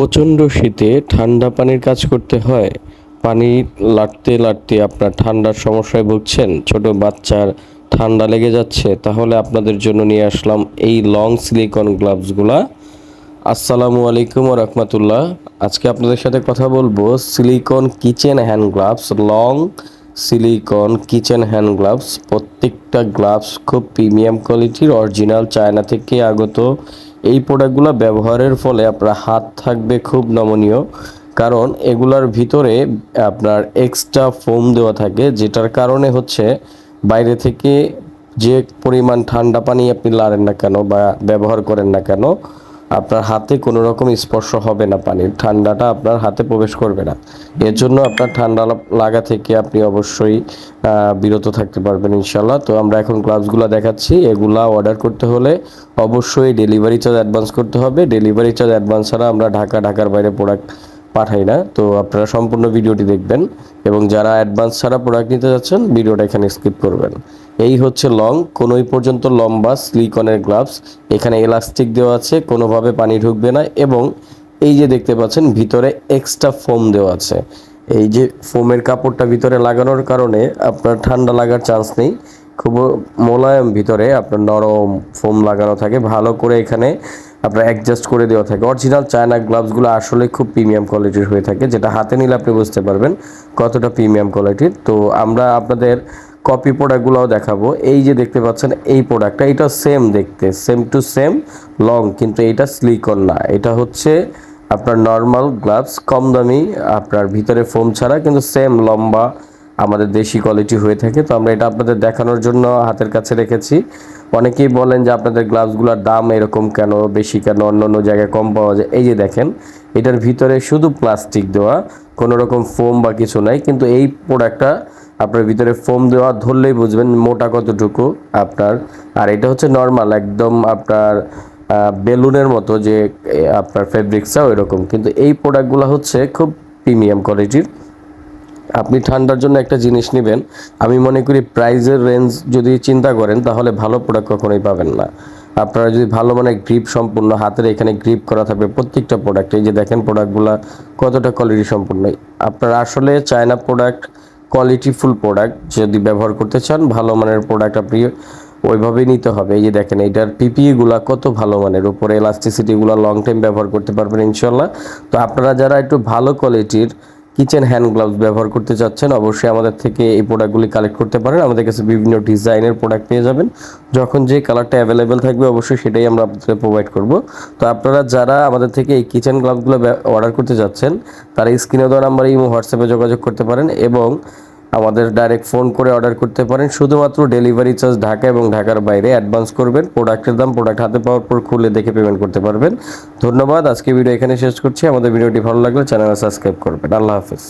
প্রচণ্ড শীতে ঠান্ডা পানির কাজ করতে হয়। পানি লাটতে লাটতে আপনার ঠান্ডার সমস্যায় ভুগছেন। ছোট বাচ্চার ঠান্ডা লেগে যাচ্ছে। তাহলে আপনাদের জন্য নিয়ে আসলাম এই লং সিলিকন গ্লাভসগুলা আসসালামু আলাইকুম রহমতুল্লাহ। আজকে আপনাদের সাথে কথা বলব silicon kitchen hand gloves long silicon kitchen hand gloves প্রত্যেকটা গ্লাভস খুব প্রিমিয়াম কোয়ালিটির অরিজিনাল চায়না থেকে আগত। এই প্রোডাক্টগুলো ব্যবহারের ফলে আপনার হাত থাকবে খুব নমনীয়। কারণ এগুলার ভিতরে আপনার এক্সট্রা ফোম দেওয়া থাকে, যেটার কারণে হচ্ছে বাইরে থেকে যে পরিমাণ ঠান্ডা পানি আপনি লাড়েন না কেন বা ব্যবহার করেন না কেন আপনার হাতে কোনো রকম স্পর্শ হবে না পানির ঠান্ডাটা আপনার হাতে প্রবেশ করবে না। এর জন্য আপনার ঠান্ডা লাগা থেকে আপনি অবশ্যই বিরত থাকতে পারবেন ইনশাল্লাহ তো আমরা এখন গ্লাভসগুলো দেখাচ্ছি। এগুলা অর্ডার করতে হলে অবশ্যই ডেলিভারি চার্জ অ্যাডভান্স করতে হবে। ডেলিভারি চার্জ অ্যাডভান্স ছাড়া আমরা ঢাকা, ঢাকার বাইরে প্রোডাক্ট পাঠাই না। তো আপনারা সম্পূর্ণ ভিডিওটি দেখবেন এবং যারা অ্যাডভান্স ছাড়া প্রোডাক্ট নিতে যাচ্ছেন, ভিডিওটা এখানে স্কিপ করবেন। এই হচ্ছে লং কোনোই পর্যন্ত লম্বা স্লিকনের গ্লাভস। এখানে এলাস্টিক দেওয়া আছে, কোনোভাবে পানি ঢুকবে না এবং এই যে দেখতে পাচ্ছেন, ভিতরে এক্সট্রা ফোম দেওয়া আছে। এই যে ফোমের কাপড়টা ভিতরে লাগানোর কারণে আপনার ঠান্ডা লাগার চান্স নেই। খুব মোলায়েম ভিতরে আপনার নরম ফোম লাগানো থাকে, ভালো করে এখানে আপনার অ্যাডজাস্ট করে দেওয়া থাকে। অরিজিনাল চায়না গ্লাভসগুলো আসলে খুব প্রিমিয়াম কোয়ালিটির হয়ে থাকে, যেটা হাতে নিলে আপনি বুঝতে পারবেন কতটা প্রিমিয়াম কোয়ালিটির তো আমরা আপনাদের কপি প্রোডাক্টগুলোও দেখাবো। এই যে দেখতে পাচ্ছেন, এই প্রোডাক্টটা এটা সেম দেখতে সেম টু সেম লং কিন্তু এটা স্লিকন না। এটা হচ্ছে আপনার নর্মাল গ্লাভস কম দামি, আপনার ভিতরে ফোম ছাড়া, কিন্তু সেম লম্বা, আমাদের দেশি কোয়ালিটি হয়ে থাকে। তো আমরা এটা আপনাদের দেখানোর জন্য হাতের কাছে রেখেছি। অনেকেই বলেন যে আপনাদের গ্লাভসগুলোর দাম এরকম কেন, বেশি কেন, অন্য অন্য জায়গায় কম পাওয়া যায়। এই যে দেখেন, এটার ভিতরে শুধু প্লাস্টিক দেওয়া, কোনো রকম ফোম বা কিছু নাই, কিন্তু এই প্রোডাক্টটা আপনার ভিতরে ফোম দেওয়া ধরলেই বুঝবেন মোটা কতটুকু আপনার। আর এটা হচ্ছে নর্মাল একদম আপনার বেলুনের মতো যে আপনার ফেব্রিক্সটা ওই রকম কিন্তু এই প্রোডাক্টগুলো হচ্ছে খুব প্রিমিয়াম কোয়ালিটির আপনি ঠান্ডার জন্য একটা জিনিস নেবেন। আমি মনে করি প্রাইজের রেঞ্জ যদি চিন্তা করেন, তাহলে ভালো প্রোডাক্ট কখনোই পাবেন না। আপনারা যদি ভালো মানে গ্রিপ সম্পূর্ণ হাতের এখানে গ্রিপ করা থাকবে, প্রত্যেকটা প্রোডাক্ট যে দেখেন প্রোডাক্টগুলো কতটা কোয়ালিটি সম্পূর্ণ আপনারা আসলে চায়না প্রোডাক্ট কোয়ালিটিফুল প্রোডাক্ট যদি ব্যবহার করতে চান, ভালো মানের প্রোডাক্ট আপনি ওইভাবেই নিতে হবে। এই যে দেখেন এটার পিপিই গুলা কত ভালো মানের, উপরে ইলাস্টিসিটিগুলো লং টাইম ব্যবহার করতে পারবেন ইনশাল্লাহ তো আপনারা যারা একটু ভালো কোয়ালিটির কিচেন হ্যান্ড গ্লাভস ব্যবহার করতে চাচ্ছেন, অবশ্যই আমাদের থেকে এই প্রোডাক্টগুলি কালেক্ট করতে পারেন। আমাদের কাছে বিভিন্ন ডিজাইনের প্রোডাক্ট পেয়ে যাবেন। যখন যে কালারটা অ্যাভেলেবেল থাকবে, অবশ্যই সেটাই আমরা আপনাদের প্রোভাইড করব। তো আপনারা যারা আমাদের থেকে এই কিচেন গ্লাভসগুলো অর্ডার করতে যাচ্ছেন তারা স্ক্রিনে দেওয়া নাম্বারে ইমো, হোয়াটসঅ্যাপে যোগাযোগ করতে পারেন এবং আমাদের ডাইরেক্ট ফোন করে অর্ডার করতে পারেন। শুধুমাত্র ডেলিভারি চার্জ ঢাকা এবং ঢাকার বাইরে অ্যাডভান্স করবেন। প্রোডাক্টের দাম প্রোডাক্ট হাতে পাওয়ার পর খুলে দেখে পেমেন্ট করতে পারবেন। ধন্যবাদ। আজকে ভিডিও এখানে শেষ করছি। আমাদের ভিডিওটি ভালো লাগলে চ্যানেল সাবস্ক্রাইব করবেন। আল্লাহ হাফেজ।